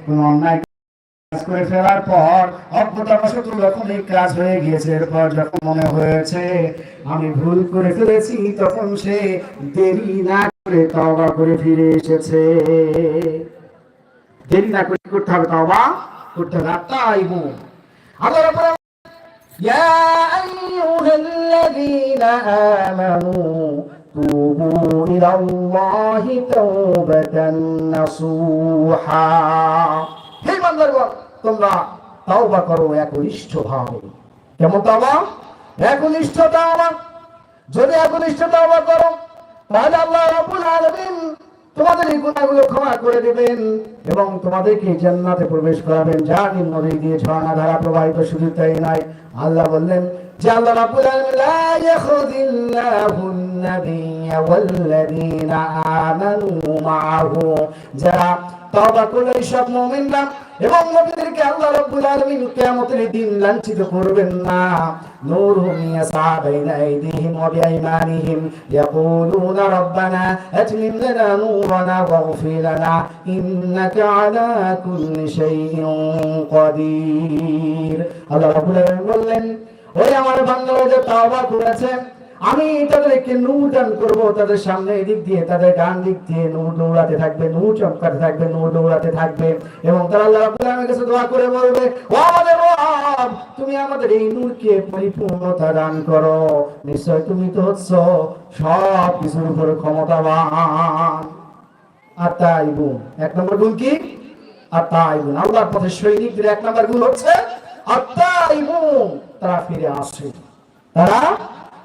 কোন অন্যায় কাজ করে ফেলার পর অজ্ঞতাবশত যখন এই কাজ হয়ে গিয়েছে এরপর যখন মনে হয়েছে আমি ভুল করে ফেলেছি তখন সে দেরি না করে তওবা করে ফিরে এসেছে দেরি না করে কি করতে হবে তওবা করতে হবে আত্মাইবু আল্লাহ রাব্বুল আলামিন يا أيها الذين آمنوا توبوا إلى الله توبة نصوحا হে বান্দারগণ তোমরা তওবা করো একনিষ্ঠ ভাবে কেমন তওবা একনিষ্ঠ তওবা যদি একনিষ্ঠ তওবা করো তাহলে আল্লাহ রাব্বুল আলামিন তোমাদের এই গুনাহগুলো ক্ষমা করে দেবেন এবং তোমাদেরকে জান্নাতে প্রবেশ করাবেন যা নদী দিয়ে ঝর্ণা ধারা প্রবাহিত শুধু তাই নয় আল্লাহ বললেন যে আল্লাহ রাব্বুল আলামিন লা ইয়াখুদিল্লাহু النبي والذين آمنوا معه যারা তওবা করলে সব মুমিনরা এবং নবীদেরকে আল্লাহ রাব্বুল আলামিন কিয়ামতের দিন লাঞ্ছিত করবেন না নূরুহুম ইয়াসআ বাইনা আইদিহিম ওয়া বিআইমানিহিম ইয়াকুলুনা রাব্বানা আতমিম লানা নূরানা ওয়াগফির লানা ইন্নাকা আলা কুল্লি শাইইন কাদির আল্লাহ রাব্বুল আলামিন বললেন ওই আমার বান্দারা যে তওবা করেছে আমি তাদেরকে নূর দান করব, তাদের সামনে এদিক দিয়ে, তাদের ডান দিক দিয়ে নূর দৌড়াতে থাকবে, নূর চমকাতে থাকবে, নূর দৌড়াতে থাকবে এবং তারা আল্লাহ রাব্বুল আলামিনের কাছে দোয়া করে বলবে, ও আমাদের রব তুমি আমাদের এই নূরকে পরিপূর্ণতা দান করো। নিশ্চয় তুমি তো হচ্ছ সব কিছুর উপরে ক্ষমতাবান। আর তাই গুণ। এক নম্বর গুণ কি? আর তাই গুণ। আল্লাহর পথে সৈনিকদের এক নম্বর গুণ হচ্ছে, আর তাই গুণ, তারা ফিরে আসে। তারা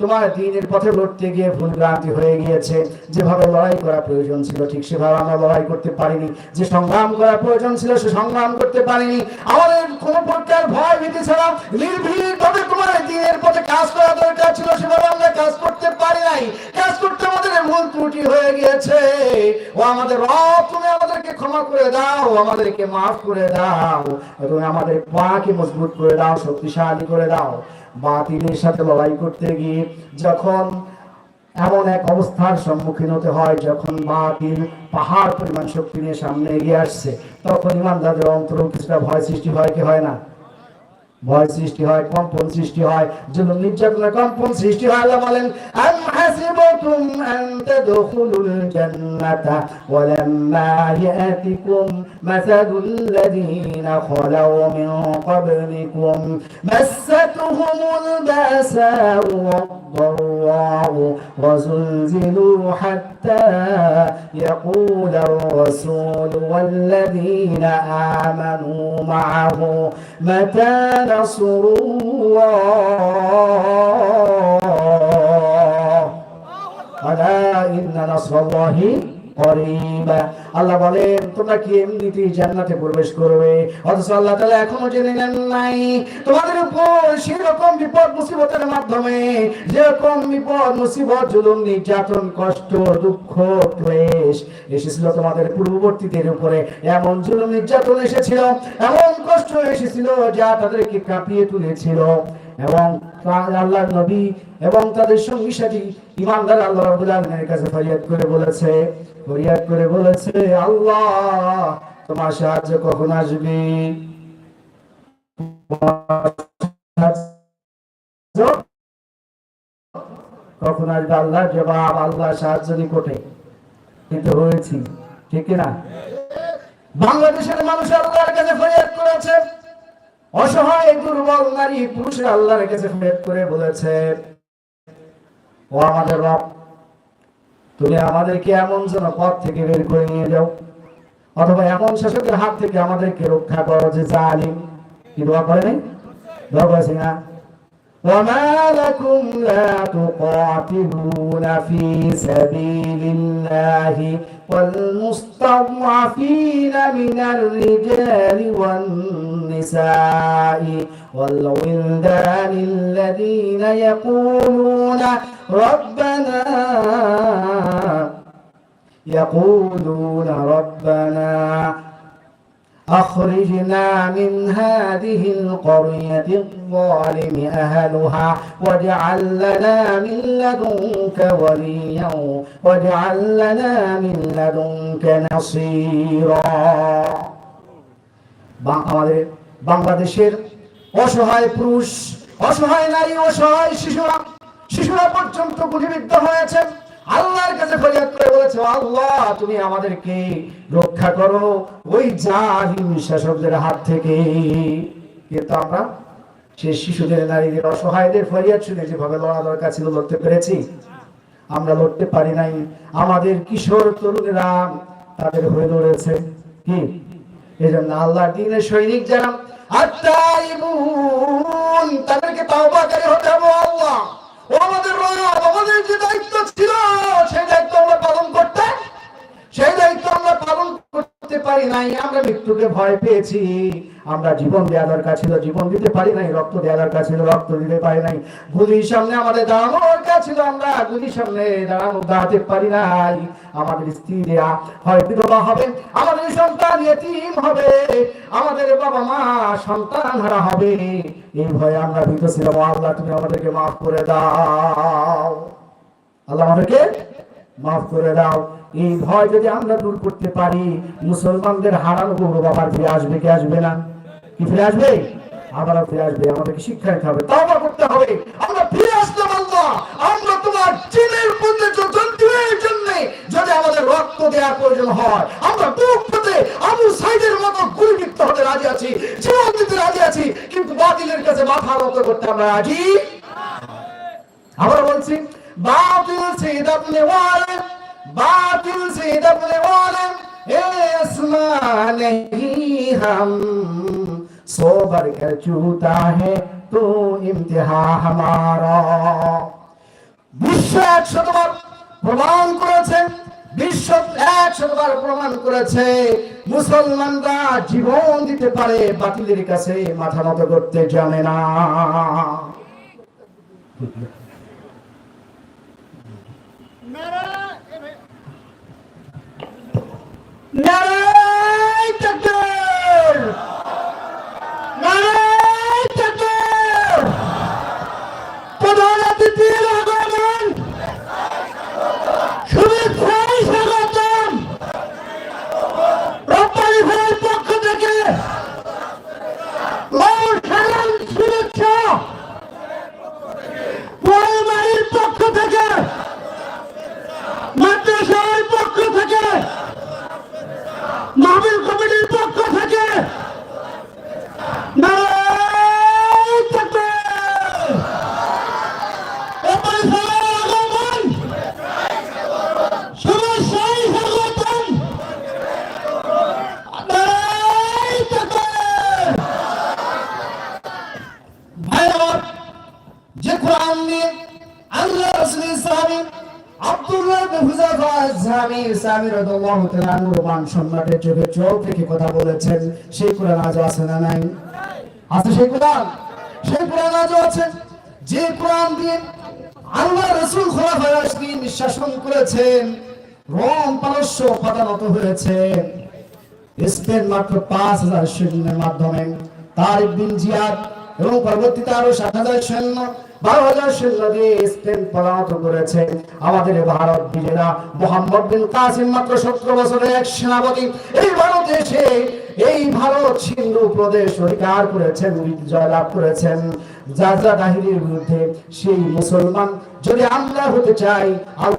তোমার দিনের পথে লড়তে গিয়ে ভুল ভ্রান্তি হয়ে গিয়েছে। যেভাবে লড়াই করা প্রয়োজন ছিল, ঠিক সেভাবে আমরা লড়াই করতে পারিনি। যে সংগ্রাম করা প্রয়োজন ছিল, সে সংগ্রাম করতে পারিনি। আমাদের কোন প্রকার ভয় ভীতি ছাড়া নির্ভীকভাবে তোমার দিনের পথে কাজ করা দরকার ছিল, সেভাবে আমরা কাজ করতে পারি নাই। কাজ করতে আমাদের ভুল ত্রুটি হয়ে গিয়েছে। ও আমাদের রব, তুমি আমাদেরকে ক্ষমা করে দাও, আমাদেরকে মাফ করে দাও তুমি আমাদের পাকে মজবুত করে দাও, শক্তিশালী করে দাও। বাতিলের সাথে লড়াই করতে গিয়ে যখন এমন এক অবস্থার সম্মুখীন হতে হয়, যখন বাতিল পাহাড় পরিমাণ শক্তি নিয়ে সামনে এগিয়ে আসছে, তখন ইমানদারদের অন্তর কিছুটা ভয় সৃষ্টি হয়, কি হয় না? ভয় সৃষ্টি হয়, কম্পন সৃষ্টি হয় যেন নির্যাতনের কম্পন সৃষ্টি হয়। আল্লাহ حسبتم أن تدخلوا الجنة ولما يأتكم مثل الذين خلوا من قبلكم مستهم البأساء والضراء وزلزلوا حتى يقول الرسول والذين آمنوا معه متى نصر الله؟ আল্লাহ বলেন, তোমরা কি এমনিতেই জান্নাতে প্রবেশ করবে? অথচ আল্লাহ তাআলা এখনও জেনে নেন নাই। তোমাদের উপর সেরকম বিপদ মুসিবতের মাধ্যমে, যেরকম বিপদ, মুসিবত, জুলুম, নির্যাতন, কষ্ট, দুঃখ, ক্লেশ এসেছিল তোমাদের পূর্ববর্তীদের উপরে। এমন জুলুম, নির্যাতন এসেছিল, এমন কষ্ট এসেছিল যা তাদেরকে কাঁপিয়ে তুলেছিল। এবং আল্লাহর নবী এবং তাদের সঙ্গী সাথী ইমানদার আল্লাহ আলামিনের কাছে ফরিয়াদ করে বলেছে, ফরিয়াদ করে বলেছে, আল্লাহ, তোমার সাহায্য কখন আসবে? কখন আসবে আল্লাহ জবাব? আল্লাহ সাহায্য নিকটে। কিন্তু হয়েছি, ঠিক না বাংলাদেশের মানুষ আল্লাহর কাছে ফরিয়াদ করেছে। অসহায়, দুর্বল নারী পুরুষের আল্লাহর কাছে ফেট করে বলেছে, ও আমাদের রব, তুমি আমাদেরকে এমন যেন পথ থেকে বের করে নিয়ে যাও, অথবা এমন শাসকের হাত থেকে আমাদেরকে রক্ষা করো যে জালিম। কি দোয়া করে নাই দোয়া করেছে না? وما لكم لا تقاتلون في سبيل الله والمستضعفين من الرجال والنساء والولدان الذين يقولون ربنا يقولون ربنا أخرجنا من هذه القرية الظالم أهلها واجعل لنا من لدنك وليا واجعل لنا من لدنك نصيرا বা- আমাদের বাংলাদেশের অসহায় পুরুষ অসহায় নারী অসহায় শিশুরা শিশুরা পর্যন্ত গুলিবিদ্ধ হয়েছে আল্লাহ, তুমি আমাদেরকে রক্ষা করো। ওই শাসকদের হাত থেকে। কিন্তু আমরা সে শিশুদের, নারীদের, অসহায়দের ফরিয়াদ শুনে লড়তে পেরেছি। আমরা লড়তে পারি নাই। আমাদের কিশোর তরুণেরা তাদের হয়ে লড়েছে। কি? এই জন্য আল্লাহ দিনের সৈনিক যারা তাদেরকে তাওবাকারী হতে হবে আল্লাহ। আমাদের রব, আমাদের যে দায়িত্ব ছিল, সেই দায়িত্ব আমরা পালন করতে সেই দায়িত্ব আমরা পালন করতে পারি নাই, আমরা মৃত্যুকে ভয় পেয়েছি। আমরা জীবন দেওয়া দরকার ছিল, জীবন দিতে পারি নাই, রক্ত দেওয়া দরকার ছিল, রক্ত দিতে পারি নাই। গুলির সামনে আমাদের দাঁড়ানো দরকার ছিল আমরা, গুলির সামনে দাঁড়ানো দাঁড়াতে পারি নাই। আমাদের স্ত্রীরা হয়, বিধবা হবে, আমাদের সন্তান এতিম হবে, আমাদের বাবা মা সন্তান হারা হবে। এই ভয়ে আমরা ভীত ছিলাম। আল্লাহ, তুমি আমাদেরকে মাফ করে দাও। আল্লাহ আমাদেরকে মাফ করে দাও। এই ভয় যদি আমরা দূর করতে পারি, মুসলমানদের হারানো গৌরব আবার ফিরে আসবে কি আসবে না? কি ফিরে আসবে? আবার ফিরে আসবে। আমাদেরকে শিক্ষা দিতে হবে তাও করতে হবে। আমরা ফিরে আসতে পারব আমরা তোমার চীনের পূর্ণ জন্তুয়ের জন্য যদি আমাদের রক্ত দেওয়ার প্রয়োজন হয়, আমরা বুক পেতে আবু সাইদের মতো গুলিবিদ্ধ হতে রাজি আছি, জীবন দিতে রাজি আছি, কিন্তু বাতিলের কাছে মাথা নত করতে আমরা রাজি? আবার বলছি, বাতিল সেই সিদাত নেওয়ালে باطل سے دبنے والا اے اسمان نہیں ہم سوبر کر چوتا ہے তো ইমতিহা হামারা। বিশ্ব এক শতবার প্রমাণ করেছে, বিশ্ব এক শতবার প্রমাণ করেছে, মুসলমানরা জীবন দিতে পারে, বাতিলের কাছে মাথা নত করতে জানে না। নারায় সম্রাটের চোখে চোখ রেখে কথা বলেছেন। সেই কোরআন আজও আছে না নাই? আছে সেই কোরআন? সেই কোরআন আজও আছে। যে কোরআন দিয়ে আল্লাহ রাসূল খোলাফায়ে রাশিদিন শাসন করেছেন, রোম পারস্য পদানত হয়েছে। স্পেন মাত্র পাঁচ হাজার সৈন্যের মাধ্যমে। তারিক বিন জিয়াদ এবং পরবর্তীতে আরও সাত হাজার সৈন্য বারো হাজার স্পেন করেছে, আমাদের ভারত বিজেরা মোহাম্মদ বিন কাসিম মাত্র বছরের এক সেনাপতি। এই ভারত এসে এই ভারত সিন্ধু প্রদেশ অধিকার করেছেন জয়লাভ করেছেন। বিরুদ্ধে সেই মুসলমান যদি আমরা হতে চাই আল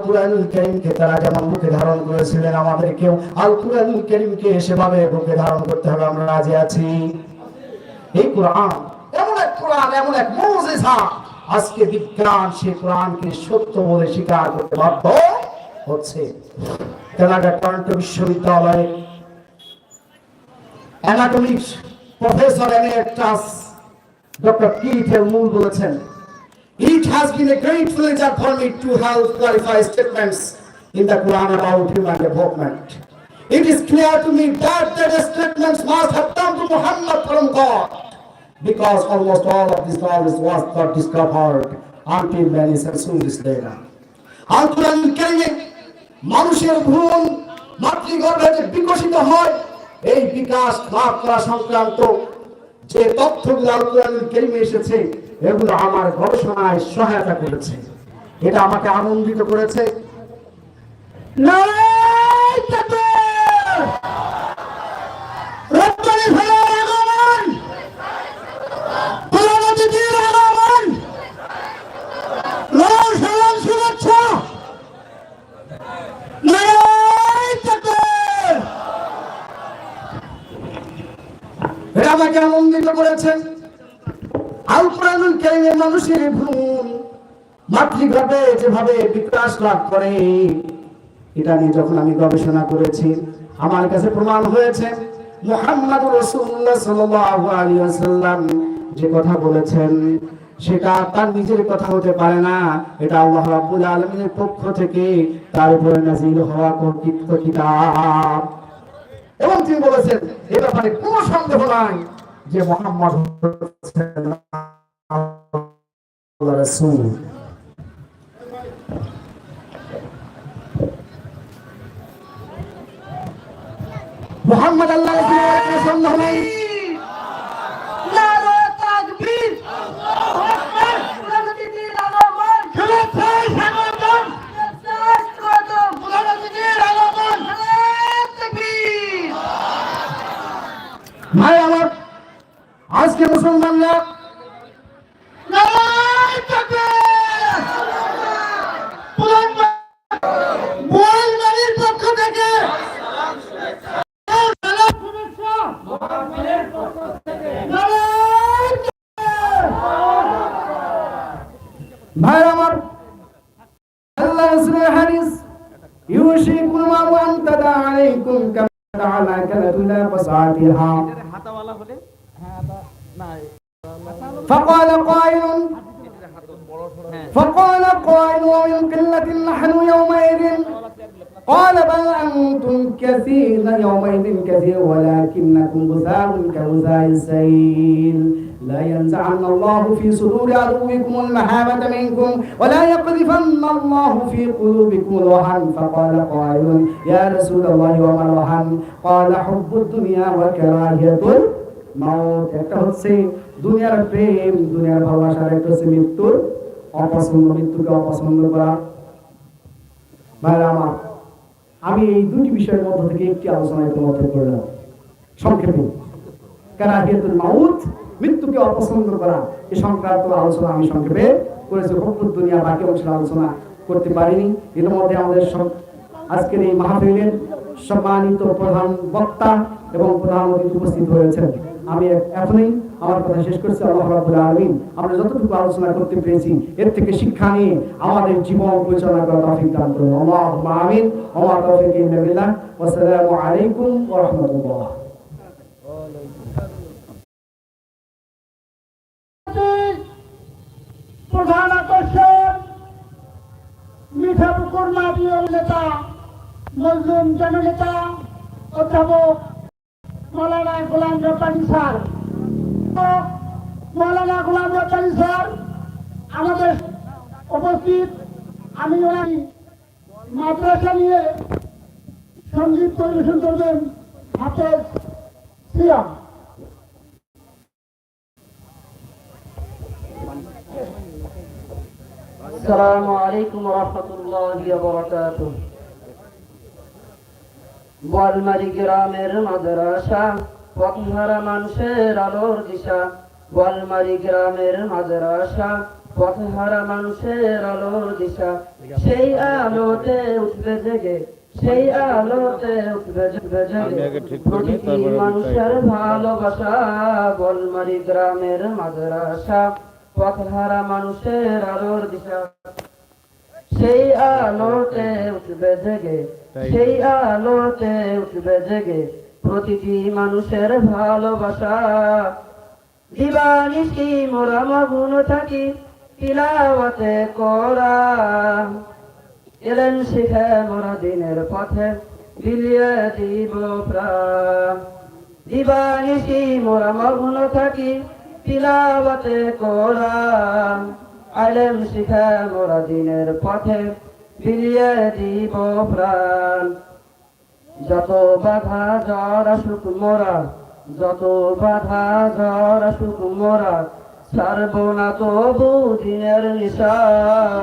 কারীমকে তারা যেমন ধারণ করেছিলেন, আমাদেরকেও আল কারীমকে সেভাবে ধারণ করতে হবে, আমরা রাজি আছি। এই কোরআন এমন এক কোরআন, এমন এক আজকে বিজ্ঞান সেই কোরআনকে সত্য বলে স্বীকার করতে বাধ্য হচ্ছে কানাডা টরন্টো বিশ্ববিদ্যালয়ে অ্যানাটমিক্স প্রফেসর এমএটাস ডক্টর কিথেল মূল বলেছেন It has been a great pleasure for me to help clarify statements in the Quran about human development. It is clear to me that the statements must have come to Muhammad from God because almost all of this knowledge was not discovered until many centuries later. আল কোরআন কারিমে মানুষের ভ্রূণ মাতৃগর্ভে যে বিকশিত হয়, এই বিকাশ লাভ করা সংক্রান্ত যে তথ্যগুলো আল কোরআন কারিমে এসেছে, এগুলো আমার গবেষণায় সহায়তা করেছে। এটা আমাকে আনন্দিত করেছে। নারায় আমাকে আনন্দিত করেছে আল কোরআনুল কারীমের মানুষের ভ্রূণ মাতৃগর্ভে যেভাবে বিকাশ লাভ করে, এটা নিয়ে যখন আমি গবেষণা করেছি, আমার কাছে প্রমাণ হয়েছে, মুহাম্মদ আলাইহি ওয়াসাল্লাম যে কথা বলেছেন, সেটা তার নিজের কথা হতে পারে না, এটা আল্লাহ আলামিনের পক্ষ থেকে তার উপরে নাযিল হওয়া কর্তৃত্ব কিতাব। এবং তিনি বলেছেন এ ব্যাপারে কোনো সন্দেহ নাই যে মোহাম্মদ মোহাম্মদ আল্লাহ সন্দেহ নেই। ভাই আমার আজকে মুসলমানরা ভাই আমার আল্লাহ রাসূলের হাদিস ইউশিকুল মারু আন তাদা আলাইকুম কামা তাআলা কালাতুলা ফাসাতিহা فقال قائل فقال قائل ومن قلة نحن يومئذ؟ قال بل أنتم كثير يومئذ كثير ولكنكم غثاء كغثاء السيل. لا ينزعن الله في صدور عدوكم المهابة منكم ولا يقذفن الله في قلوبكم الوهن. فقال قائل يا رسول الله وما الوهن؟ قال حب الدنيا وكراهية. একটা হচ্ছে দুনিয়ার প্রেম, দুনিয়ার ভালোবাসা একটা হচ্ছে মৃত্যুর অপছন্দ মৃত্যুকে অপছন্দ করা। ভাইরা আমার, আমি এই দুটি বিষয়ের থেকে একটি করলাম। সংক্ষেপে। কারাহিয়াতুল মাউত মৃত্যুকে অপছন্দ করা? এ সংক্রান্ত আলোচনা আমি সংক্ষেপে করেছি। হকুর দুনিয়া বাকি অংশের আলোচনা করতে পারিনি। এর মধ্যে আমাদের আজকের এই মাহফিলের সম্মানিত প্রধান বক্তা এবং প্রধান উপস্থিত হয়েছেন। আমি এখনই আমার কথা শেষ করছি, আল্লাহ আলামিন আমরা যতটুকু আলোচনা করতে পেরেছি, এর থেকে শিক্ষা নিয়ে আমাদের জীবন পরিচালনা করার তৌফিক দান করুন। আমিন। মা তৌফিক ইল্লা বিল্লাহ। ওয়া আসসালামু আলাইকুম ওয়া রাহমাতুল্লাহ। প্রধান আকর্ষণ, মিঠাপুকুর মাটিও নেতা, মজলুম জননেতা, অধ্যাপক মৌলানা গোলাম রব্বানি স্যার মৌলানা গোলাম রব্বানি স্যার আমাদের উপস্থিত আমি ওনার মাদ্রাসা নিয়ে সঙ্গীত পরিবেশন করবেন হাফেজ সিয়াম السلام عليكم ورحمة الله وبركاته বলমারি গ্রামের মাদ্রাসা পথহারা মানুষের আলোর দিশা। বলমারি গ্রামের মাদ্রাসা পথহারা মানুষের আলোর দিশা। সেই আলোতে উঠবে জেগে সেই আলোতে উঠবে জেগে প্রতিটি মানুষের ভালোবাসা বলমারি গ্রামের মাদ্রাসা পথহারা মানুষের আলোর দিশা। সেই আলোতে উঠবে জেগে সেই আলোতে উঠবে জেগে প্রতিটি মানুষের ভালোবাসা। দিবানিশি মোরা মগ্ন থাকি তিলাওয়াতে কোরআন এলেন শিখে মোরা দিনের পথে বিলিয়ে দিব প্রাণ। দিবানিশি মোরা মগ্ন থাকি তিলাওয়াতে কোরআন আলেম শিখে মোরা দিনের পথে বিলিয়ে দিব প্রাণ। যত বাধা জ্বর আসুক মোরা, যত বাধা জ্বর আসুক মোরা, ছাড়ব না তবু দিনের নিশা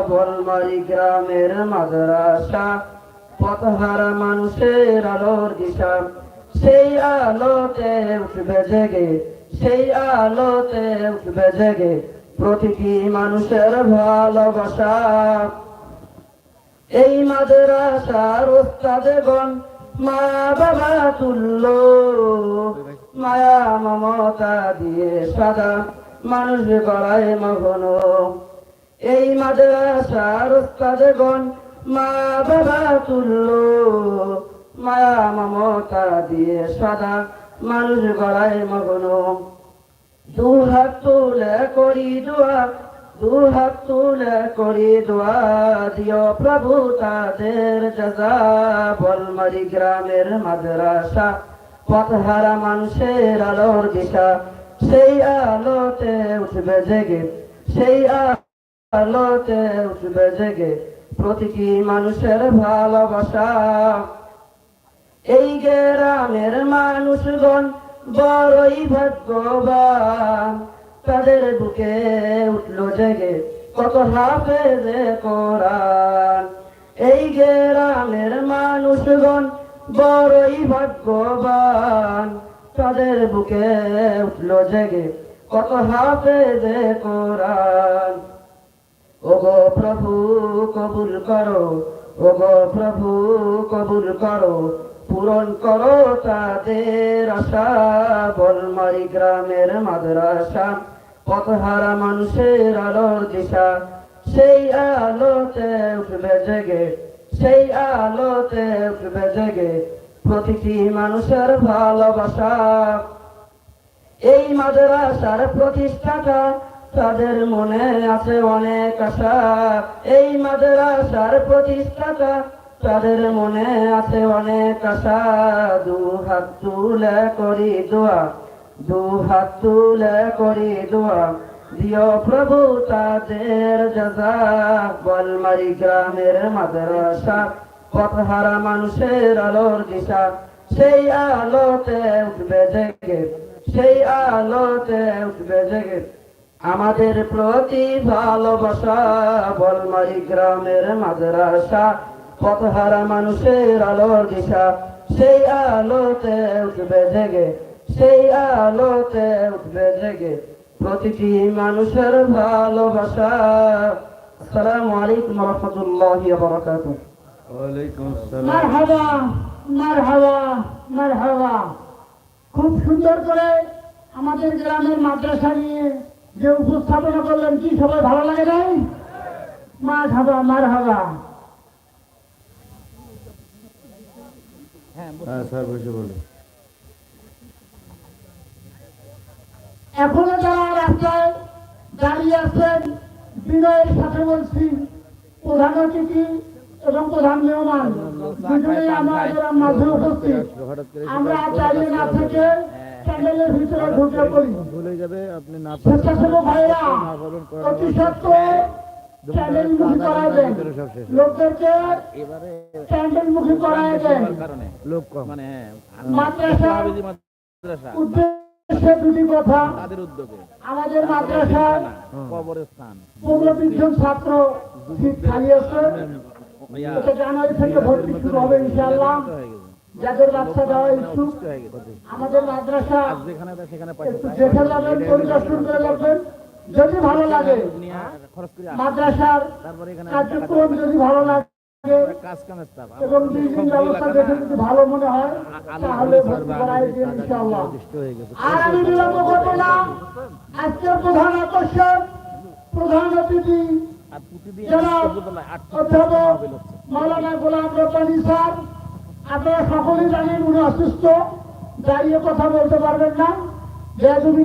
বলমারি গ্রামের মাদ্রাসা, পথহারা মানুষের আলোর দিশা। সেই আলোতে উঠবে জেগে, সেই আলোতে উঠবে জেগে প্রতিটি মানুষের ভালোবাসা। এই মাদ্রাসার ওস্তাদগণ মা বাবা তুল্য মায়া মমতা দিয়ে সাদা মানুষ গড়ায় মগন এই মাদ্রাসার ওস্তাদগণ মা বাবা তুল্য মায়া মমতা দিয়ে সাদা মানুষ গড়ায় মগন দু হাত তুলে করি দোয়া দু হাত তুলে করি দোয়া। দিও প্রভু তাদের জাজা, বলমারি গ্রামের মাদ্রাসা। পথহারা মানুষের আলোর দিশা, সেই আলোতে উঠবে জেগে, সেই আলোতে উঠবে জেগে প্রতিটি মানুষের ভালোবাসা। এই গ্রামের মানুষগণ বড়ই ভাগ্যবান, তাদের বুকে উঠল জেগে, কত হাফে হাফেজে কোরআন। এই গ্রামের মানুষগণ বড়ই ভাগ্যবান, তাদের বুকে উঠল জেগে, কত হাফে হাফেজে কোরআন। ওগো প্রভু কবুল করো, ওগো প্রভু কবুল করো পূরণ করো তাদের আশা বলমারি গ্রামের মাদ্রাসা। পথহারা মানুষের আলোর দিশা, সেই আলোতে উঠবে জেগে, সেই আলোতে উঠবে জেগে প্রতিটি মানুষের ভালোবাসা। এই মাদ্রাসার প্রতিষ্ঠাতা, তাদের মনে আছে অনেক আশা। এই মাদ্রাসার প্রতিষ্ঠাতা তাদের মনে আছে অনেক আশা। দু হাত তুলে করি দোয়া, দু হাত তুলে করি দোয়া। দিও প্রভু তাদের জাজা, বলমারি গ্রামের মাদ্রাসা। পথহারা মানুষের আলোর দিশা, সেই আলোতে উঠবে জেগে, সেই আলোতে উঠবে জেগে। আমাদের প্রতি ভালোবাসা, বলমারি গ্রামের মাদ্রাসা। পথহারা মানুষের আলোর দিশা সেই আলোতে উঠবে জেগে সেই আলোতে উঠবে জেগে প্রতিটি মানুষের ভালোবাসা। আসসালামু আলাইকুম রহমতুল্লাহ মারহাবা মারহাবা মারহাবা। খুব সুন্দর করে আমাদের গ্রামের মাদ্রাসা নিয়ে যে উপস্থাপনা করলেন কি সবাই ভালো লাগে নাই? মার হাবা মার হাবা হ্যাঁ স্যার বসে বলুন। এখনও যারা রাস্তায় দাঁড়িয়ে আছেন বিনয়ের সাথে বলছি প্রধান অতিথি এবং প্রধান মেহমান দুজনেই আমাদের মাঝে উপস্থিত। আমরা দাঁড়িয়ে না থেকে প্যান্ডেলের ভিতরে ঢুকে পড়ি। ভুলে যাবে আপনি না স্বেচ্ছাসেবক ভাইরা অতি সত্ত্ব প্যান্ডেল মুখী করায় দেন। লোকদেরকে এবারে মুখী করায় দেন। লোক মানে হ্যাঁ মাদ্রাসা উদ্দেশ্যে দুটি কথা। তাদের উদ্যোগে। আমাদের মাদ্রাসায় কবরস্থান পনেরো জন ছাত্র সিট খালি আছে। এটা জানুয়ারি থেকে ভর্তি শুরু হবে ইনশাআল্লাহ। যাদের বাচ্চা দেওয়া ইচ্ছুক হয়ে গেছে। আমাদের মাদ্রাসা যেখানে যাবেন পরিদর্শন করে যাবেন যদি ভালো লাগে। মাদ্রাসার কার্যক্রম যদি ভালো লাগে প্রধান অধ্যাপক আপনারা সকলেই জানেন উনি অসুস্থ দাঁড়িয়ে কথা বলতে পারবেন না। বেয়াদবি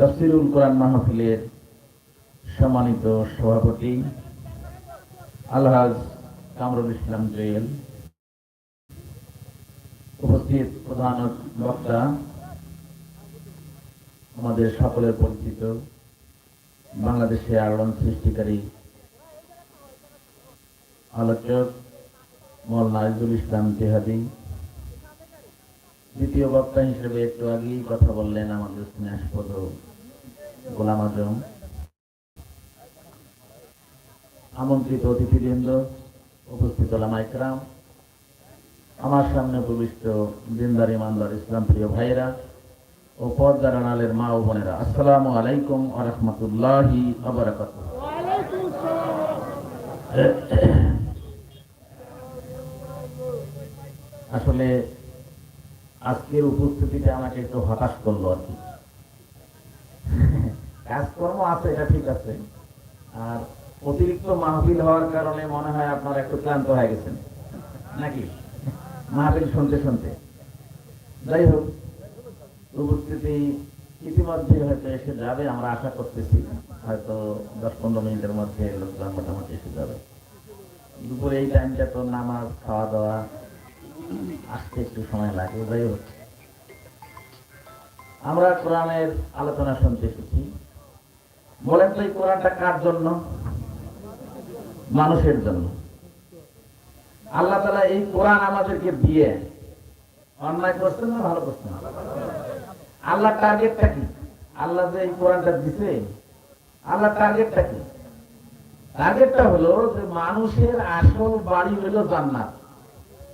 তফসিরুল কোরআন মাহফিলের সম্মানিত সভাপতি আলহাজ কামরুল ইসলাম জুয়েল, উপস্থিত প্রধান বক্তা, আমাদের সকলের পরিচিত বাংলাদেশে আলোড়ন সৃষ্টিকারী আলোচক মোল্লা আইজুল ইসলাম তেহাদি দ্বিতীয় বক্তা হিসেবে একটু আগেই কথা বললেন আমাদের স্নেহাস্পদ গোলাম আজম। আমন্ত্রিত অতিথিবৃন্দ, উপস্থিত ওলামা ইকরাম আমার সামনে উপবিষ্ট দিনদার ইমানদার ইসলাম প্রিয় ভাইরা ও পর্দার আড়ালের মা ও বোনেরা, আসসালামু আলাইকুম আ আবরাকাত আসলে আজকের উপস্থিতিটা আমাকে একটু হতাশ করল আর কি। কাজকর্ম আছে, এটা ঠিক আছে। আর অতিরিক্ত মাহফিল হওয়ার কারণে মনে হয় আপনারা একটু ক্লান্ত হয়ে গেছেন। নাকি? মাহফিল শুনতে শুনতে। যাই হোক, উপস্থিতি ইতিমধ্যে হয়তো এসে যাবে, আমরা আশা করতেছি। হয়তো দশ পনেরো মিনিটের মধ্যে লোকজন মোটামুটি এসে যাবে। দুপুরে এই টাইমটা তো নামাজ খাওয়া দাওয়া আসতে একটু সময় লাগে, যাই হোক। আমরা কোরআনের আলোচনা শুনতে এসেছি। বলেন তো এই কোরআনটা কার জন্য? মানুষের জন্য। আল্লাহ তালা এই কোরআন আমাদেরকে দিয়ে অন্যায় করছেন না ভালো করছেন? আল্লাহ টার্গেটটা কি? আল্লাহ যে এই কোরআনটা দিছে আল্লাহ টার্গেটটা কি? টার্গেটটা হলো যে মানুষের আসল বাড়ি হলো জান্নাত।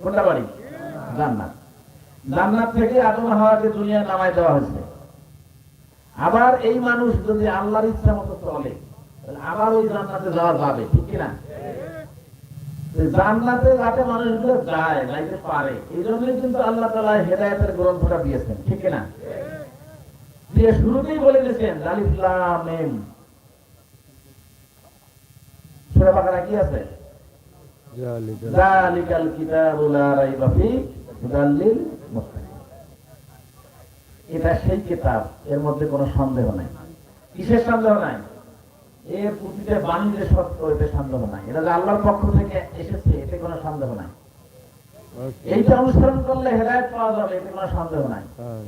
কোনটা বাড়ি? জান্নাত। জান্নাত থেকে আদম হাওয়াকে দুনিয়া নামায় দেওয়া হয়েছে। আবার এই মানুষ যদি আল্লাহর ইচ্ছা মতো চলে তাহলে আবার ওই জান্নাতে যাওয়া যাবে ঠিক কিনা জান্নাতে যাতে মানুষগুলো যায় যাইতে পারে এই জন্যই কিন্তু আল্লাহ তালা হেদায়তের গ্রন্থটা দিয়েছেন ঠিক কিনা দিয়ে শুরুতেই বলে দিয়েছেন আলিফ লাম মিম। সূরা বাকারা কি আছে? জালিকা যালিকাল কিতাবু লা রাইবা এটা সেই কিতাব এর মধ্যে কোনো সন্দেহ নাই। কিসের সন্দেহ নাই? এর প্রতিটা বাণী যে সত্য এতে সন্দেহ নাই। এটা যে আল্লাহর পক্ষ থেকে এসেছে এতে কোনো সন্দেহ নাই। এইটা অনুসরণ করলে হেদায়ত পাওয়া যাবে এতে কোনো সন্দেহ নাই।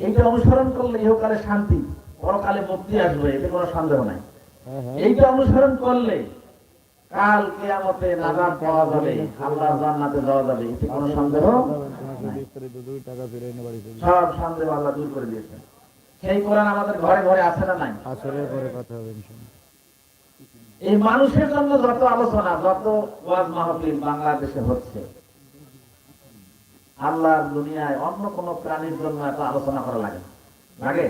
এইটা অনুসরণ করলে ইহকালে শান্তি পরকালে মুক্তি আসবে এতে কোনো সন্দেহ নাই। হ্যাঁ হ্যাঁ। এইটা অনুসরণ করলে কাল কেয়ামতে নাজাত পাওয়া যাবে আল্লাহর জান্নাতে যাওয়া যাবে এতে কোনো সন্দেহ সব সন্দেহ আল্লাহ দূর করে দিয়েছেন সেই কোরআন আমাদের ঘরে ঘরে আছে না নাই? আসরের পরে কথা হবে এই মানুষের জন্য যত আলোচনা যত ওয়াজ মাহফিল বাংলাদেশে হচ্ছে আল্লাহর দুনিয়ায় অন্য কোন প্রাণীর জন্য এত আলোচনা করা লাগে লাগে?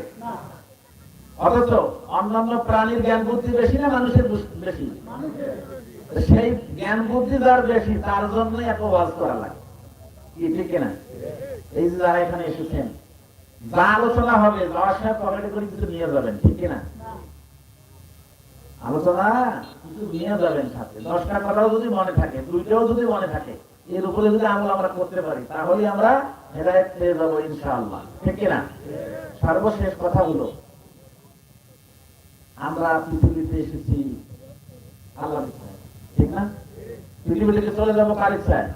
অথচ অন্যান্য প্রাণীর জ্ঞান বুদ্ধি বেশি না মানুষের বেশি? সেই জ্ঞান বুদ্ধি যার বেশি, তার জন্যই এত ওয়াজ করা লাগে। কি, ঠিক না? এই যে যারা এখানে এসেছেন, যা আলোচনা হবে, যাওয়ার সময় পকেটে করে কিছু নিয়ে যাবেন, ঠিক আলোচনা কিছু নিয়ে যাবেন সাথে। দশটা কথাও যদি মনে থাকে, দুইটাও যদি মনে থাকে, এর উপরে যদি আমল আমরা করতে পারি তাহলে আমরা হেদায়ত পেয়ে যাব ইনশাআল্লাহ। ঠিক না? সর্বশেষ কথাগুলো। আমরা পৃথিবীতে এসেছি, আল্লাহ। ঠিক না? পৃথিবী থেকে চলে যাব, কার ইচ্ছায়?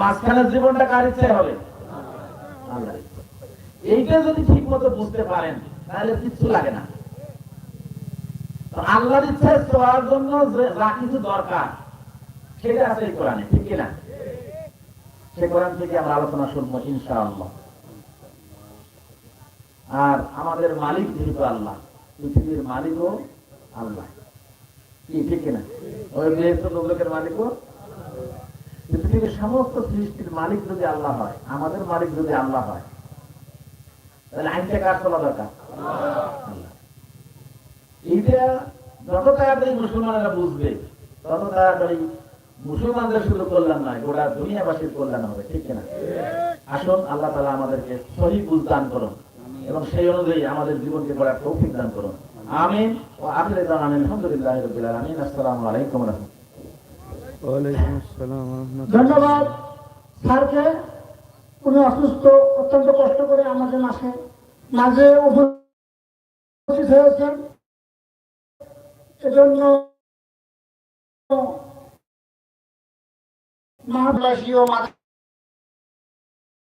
মাঝখানের জীবনটা কার ইচ্ছায় হবে? এইটা যদি ঠিক মতো বুঝতে পারেন, তাহলে কিচ্ছু লাগে না। আল্লাহর ইচ্ছায় চলার জন্য যা কিছু দরকার, সেটা আছে এই কোরআনে, ঠিক কিনা? সে কোরআন থেকে আমরা আলোচনা শুনব, ইনশাআল্লাহ। আর আমাদের মালিক যেহেতু আল্লাহ, পৃথিবীর মালিকও আল্লাহ। ঠিক ওই পৃথিবীর সমস্ত সৃষ্টির মালিক যদি আল্লাহ হয়, আমাদের মালিক যদি আল্লাহ হয়, তাহলে আইনটা কার চলা দরকার? এইটা যত তাড়াতাড়ি মুসলমানেরা বুঝবে, তত তাড়াতাড়ি মুসলমানদের শুধু কল্যাণ নয়, গোটা দুনিয়াবাসীর কল্যাণ হবে, ঠিক কিনা? আসুন, আল্লাহ তালা আমাদেরকে সহি বুঝ দান করুন এবং সেই অনুযায়ী আমাদের জীবনকে করার তৌফিক দান করুন। আমিন ও আখিরে আমিন আলহামদুলিল্লাহ রবিল আলমিন। আসসালামু আলাইকুম রহমতুল্লাহ। ওয়ালাইকুম আসসালাম রহমতুল্লাহ। ধন্যবাদ স্যারকে। উনি অসুস্থ অত্যন্ত কষ্ট করে আমাদের মাসে মাঝে উপস্থিত হয়েছেন। এজন্য মহাবাসী ও মাদ্রাসা